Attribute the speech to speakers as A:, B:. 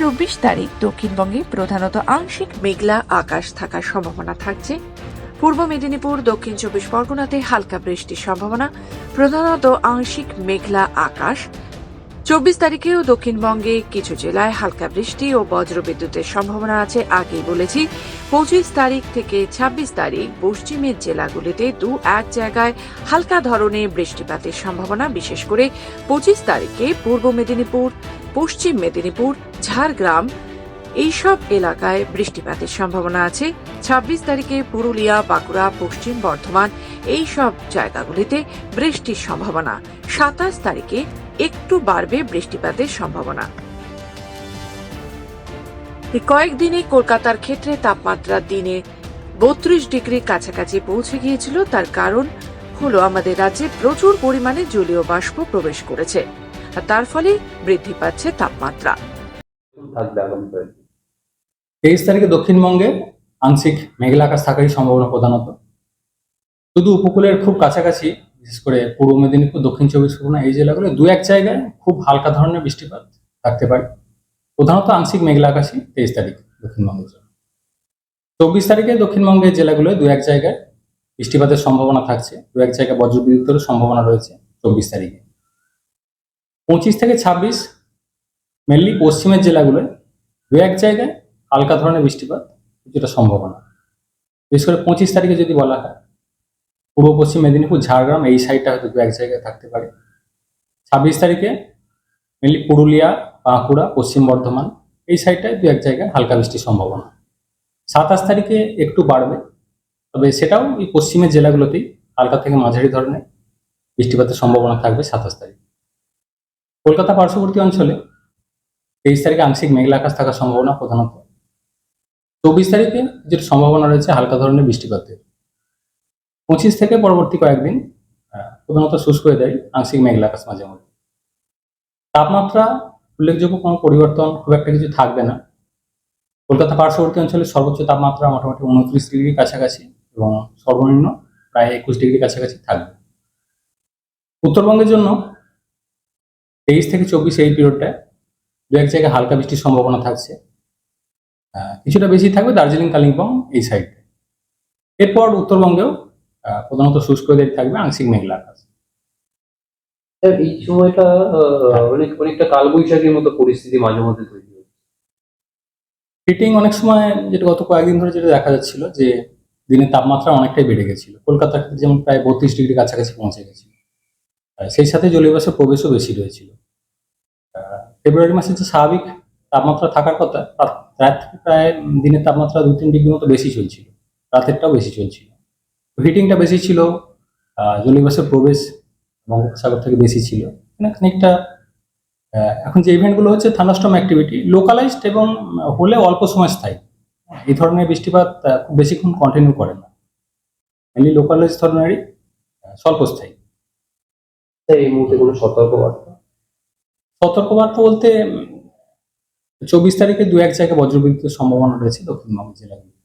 A: চব্বিশ তারিখ দক্ষিণবঙ্গে প্রধানত আংশিক মেঘলা আকাশ থাকার সম্ভাবনা থাকছে। পূর্ব মেদিনীপুর, দক্ষিণ চব্বিশ পরগনাতে হালকা বৃষ্টির সম্ভাবনা। প্রধানত আংশিক মেঘলা আকাশ। চব্বিশ তারিখেও দক্ষিণবঙ্গে কিছু জেলায় হালকা বৃষ্টি ও বজ্রবিদ্যুতের সম্ভাবনা আছে, আগেই বলেছি। পঁচিশ তারিখ থেকে ছাব্বিশ তারিখ পশ্চিমের জেলাগুলিতে দু এক জায়গায় হালকা ধরনের বৃষ্টিপাতের সম্ভাবনা। বিশেষ করে পঁচিশ তারিখে পূর্ব মেদিনীপুর পশ্চিম মেদিনীপুর, ঝাড়গ্রাম, এইসব এলাকায় বৃষ্টিপাতের সম্ভাবনা আছে। ছাব্বিশ তারিখে পুরুলিয়া, বাঁকুড়া, পশ্চিম বর্ধমান এই সব জায়গাগুলিতে বৃষ্টির সম্ভাবনা। সাতাশ তারিখে একটু বাড়বে বৃষ্টিপাতের সম্ভাবনা। কয়েকদিনে কলকাতার ক্ষেত্রে তাপমাত্রা দিনে বত্রিশ ডিগ্রি কাছাকাছি পৌঁছে গিয়েছিল। তার কারণ হলো আমাদের রাজ্যে প্রচুর পরিমাণে জলীয় বাষ্প প্রবেশ করেছে। আর তার ফলে বৃদ্ধি পাচ্ছে তাপমাত্রা।
B: তেইশ তারিখে দক্ষিণবঙ্গে আংশিক মেঘলা আকাশ থাকারই সম্ভাবনা প্রধানত। শুধু উপকূলের খুব কাছাকাছি বিশেষ করে পূর্ব মেদিনীপুর দক্ষিণ চব্বিশ পরগনা এই জেলাগুলো দু এক জায়গায় খুব হালকা ধরনের বৃষ্টিপাত থাকতে পারে। প্রধানত আংশিক মেঘলা আকাশই তেইশ তারিখ দক্ষিণবঙ্গের জন্য। চব্বিশ তারিখে দক্ষিণবঙ্গের জেলাগুলোয় দু এক জায়গায় বৃষ্টিপাতের সম্ভাবনা থাকছে। দু এক জায়গায় বজ্রবিদ্যুতেরও সম্ভাবনা রয়েছে চব্বিশ তারিখে। পঁচিশ থেকে ছাব্বিশ মেনলি পশ্চিমের জেলাগুলোয়, দু এক জায়গায় হালকা ধরনের বৃষ্টিপাত কিছুটা সম্ভাবনা। বিশেষ করে পঁচিশ তারিখে যদি বলা হয়, পূর্ব পশ্চিম মেদিনীপুর, ঝাড়গ্রাম, এই সাইডটা হয়তো দু এক জায়গায় থাকতে পারে। ছাব্বিশ তারিখে মেনলি পুরুলিয়া, বাঁকুড়া, পশ্চিম বর্ধমান, এই সাইডটায় দু এক জায়গায় হালকা বৃষ্টির সম্ভাবনা। সাতাশ তারিখে একটু বাড়বে, তবে সেটাও এই পশ্চিমের জেলাগুলোতেই হালকা থেকে মাঝারি ধরনের বৃষ্টিপাতের সম্ভাবনা থাকবে সাতাশ তারিখ। কলকাতা পার্শ্ববর্তী অঞ্চলে তেইশ তারিখে আংশিক মেঘলা আকাশ থাকার সম্ভাবনা প্রধানত। চব্বিশ তারিখে যেটা সম্ভাবনা রয়েছে, হালকা ধরনের বৃষ্টিপাতের পঁচিশ থেকে পরবর্তী কয়েকদিন প্রধানত শুষ্ক হয়ে দেয় আংশিক মেঘলা আকাশ মাঝে মধ্যে। তাপমাত্রা উল্লেখযোগ্য কোনো পরিবর্তন খুব একটা কিছু থাকবে না। কলকাতা পার্শ্ববর্তী অঞ্চলে সর্বোচ্চ তাপমাত্রা মোটামুটি উনত্রিশ ডিগ্রি কাছাকাছি এবং সর্বনিম্ন প্রায় একুশ ডিগ্রি কাছাকাছি থাকবে। উত্তরবঙ্গের জন্য তেইশ থেকে চব্বিশ এই পিরিয়ডটায় দু এক জায়গায় হালকা বৃষ্টির সম্ভাবনা থাকছে। কিছুটা বেশি থাকবে দার্জিলিং কালিম্পং এই সাইডে এরপর উত্তরবঙ্গেও প্রধানত শুষ্ক ওয়েদার থাকবে আংশিক মেঘলা আকাশ।
C: স্যার এই সময়টা অনেক অনেকটা কালবৈশাখীর মতো পরিস্থিতি মাঝে মধ্যে তৈরি হচ্ছে।
B: হিটিং অনেক সময় যেটা গত কয়েকদিন ধরে যেটা দেখা যাচ্ছিল যে দিনের তাপমাত্রা অনেকটাই বেড়ে গেছিল। ক্ষেত্রে যেমন প্রায় বত্রিশ ডিগ্রি কাছাকাছি পৌঁছে গেছিল। সেই সাথে জলীয়বাষ্পের প্রবেশও বেশি রয়েছিল। ফেব্রুয়ারি মাসে যে স্বাভাবিক তাপমাত্রা থাকার কথা তার থেকে প্রায় দিনের তাপমাত্রা দু তিন ডিগ্রি মতো বেশি চলছিল রাতেরটাও বেশি চলছিল। হিটিংটা বেশি ছিল আহ, জলীয়বাষ্পের প্রবেশ বঙ্গোপসাগর থেকে বেশি ছিল। খানিকটা এখন যে ইভেন্টগুলো হচ্ছে থান্ডারস্টর্ম অ্যাক্টিভিটি লোকালাইজড এবং হলে অল্প সময় স্থায়ী। এই ধরনের বৃষ্টিপাত খুব বেশিক্ষণ কন্টিনিউ করে না। মেনলি লোকালাইজ ধরনেরই স্বল্পস্থায়ী
C: এই মুহূর্তে কোনো সতর্কবার্তা
B: সতর্কবার্তা বলতে চব্বিশ তারিখে দু এক জায়গায় বজ্রবিদ্যুতের সম্ভাবনা রয়েছে দক্ষিণবঙ্গ জেলাগুলি